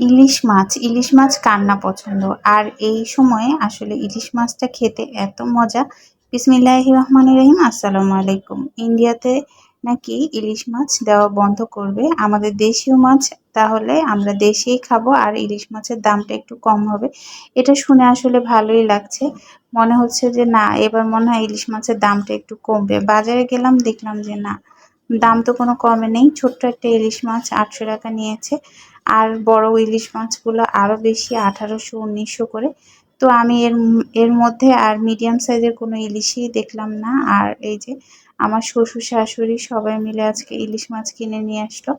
ইলিশ মাছ ইলিশ মাছ কার না পছন্দ। আর এই সময়ে আসলে ইলিশ মাছটা খেতে এত মজা। বিসমিল্লাহ রহমান রহিম, আসসালামু আলাইকুম। ইন্ডিয়াতে নাকি ইলিশ মাছ দেওয়া বন্ধ করবে? আমাদের দেশীয় মাছ, তাহলে আমরা দেশেই খাব আর ইলিশ মাছের দামটা একটু কম হবে। এটা শুনে আসলে ভালোই লাগছে। মনে হচ্ছে যে না, এবার মনে হয় ইলিশ মাছের দামটা একটু কমবে। বাজারে গেলাম, দেখলাম যে না, দাম তো কোনো কমে নেই। ছোট্ট একটা ইলিশ মাছ আটশো টাকা নিয়েছে। আর বড় ইলিশ মাছগুলো আরও বেশি আঠারোশো, উনিশশো করে। তো আমি এর এর মধ্যে আর মিডিয়াম সাইজের কোনো ইলিশই দেখলাম না। আর এই যে আমার শ্বশুর শাশুড়ি সবাই মিলে আজকে ইলিশ মাছ কিনে নিয়ে আসলো।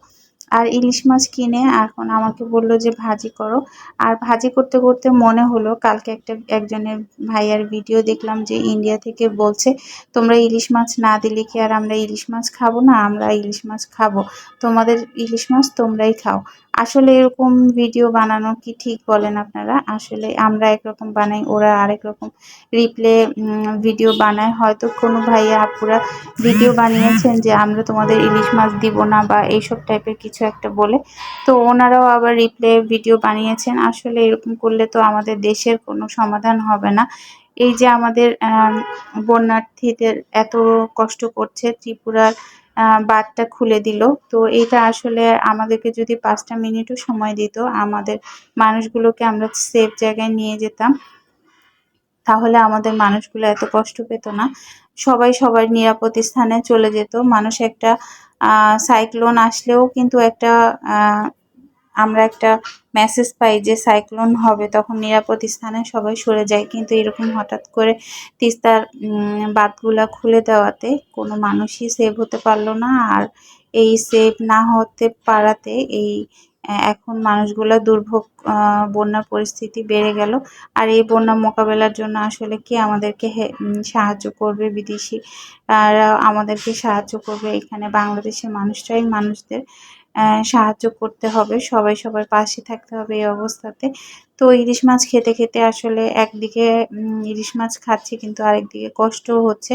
আর ইলিশ মাছ কিনে এখন আমাকে বলল যে ভাজি করো। আর ভাজি করতে করতে মনে হলো, কালকে একটা একজনের ভাইয়ার ভিডিও দেখলাম যে ইন্ডিয়া থেকে বলছে, তোমরা ইলিশ মাছ না দিলে কি আর আমরা ইলিশ মাছ খাব না? আমরা ইলিশ মাছ খাব। তোমাদের ইলিশ মাছ তোমরাই খাও। আসলে এরকম ভিডিও বানানো কি ঠিক বলেন আপনারা? আসলে আমরা একরকম বানাই, ওরা আরেক রকম রিপ্লে ভিডিও বানায়। হয়তো কোনো ভাইয়া, আপুরা ভিডিও বানিয়েছেন যে, আমরা তোমাদের ইলিশ মাছ দিব না বা এইসব টাইপের কিছু একটা বলে। তো ওনারাও আবার রিপ্লে ভিডিও বানিয়েছেন। আসলে এরকম করলে তো আমাদের দেশের কোনো সমাধান হবে না। এই যে আমাদের বন্যার্থীদের এত কষ্ট করছে ত্রিপুরার বাঁধটা খুলে দিল। তো এটা আসলে আমাদেরকে যদি পাঁচটা মিনিটও সময় দিত, আমাদের মানুষগুলোকে আমরা সেফ জায়গায় নিয়ে যেতাম, তাহলে আমাদের মানুষগুলো এত কষ্ট পেত না। সবাই সবার নিরাপদ স্থানে চলে যেত। মানুষ একটা সাইক্লোন আসলেও কিন্তু একটা আমরা একটা মেসেজ পাই যে সাইক্লোন হবে, তখন নিরাপদ স্থানে সবাই সরে যায়। কিন্তু এরকম হঠাৎ করে তিস্তার বাঁধগুলা খুলে দেওয়াতে কোনো মানুষই সেভ হতে পারল না। আর এই সেভ না হতে পারাতে এই এখন মানুষগুলা দুর্ভোগ বন্যার পরিস্থিতি বেড়ে গেল। আর এই বন্যা মোকাবেলার জন্য আসলে কে আমাদেরকে সাহায্য করবে? বিদেশি আর আমাদেরকে সাহায্য করবে। এখানে বাংলাদেশের মানুষরাই মানুষদের সাহায্য করতে হবে, সবাই সবার পাশে থাকতে হবে এই অবস্থাতে। তো ইলিশ মাছ খেতে খেতে আসলে একদিকে ইলিশ মাছ খাচ্ছি কিন্তু আরেকদিকে কষ্টও হচ্ছে।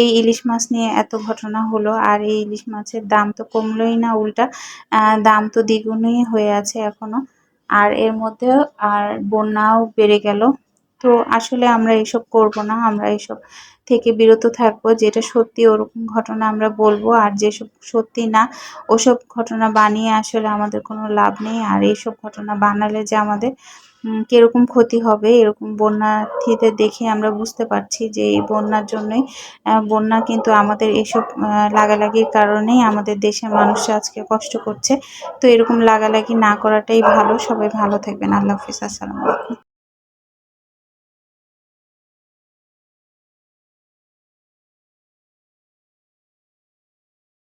এই ইলিশ মাছ নিয়ে এত ঘটনা হলো আর এই ইলিশ মাছের দাম তো কমলোই না উল্টা দাম তো দ্বিগুণই হয়ে আছে এখনও আর এর মধ্যে আর বন্যাও বেড়ে গেল। তো আসলে আমরা এসব করব না, আমরা এসব থেকে বিরত থাকব, যেটা সত্যি ওরকম ঘটনা আমরা বলব। আর যেসব সত্যি না, ওসব ঘটনা বানিয়ে আসলে আমাদের কোনো লাভ নেই। আর এইসব ঘটনা বানালে যে আমাদের কীরকম ক্ষতি হবে, এরকম বন্যার্থীদের দেখে আমরা বুঝতে পারছি যে এই বন্যার জন্যই বন্যা কিন্তু আমাদের এসব লাগালাগির কারণেই আমাদের দেশের মানুষরা আজকে কষ্ট করছে। তো এরকম লাগালাগি না করাটাই ভালো। সবাই ভালো থাকবেন। আল্লাহ হাফিজ। আসসালামু আলাইকুম।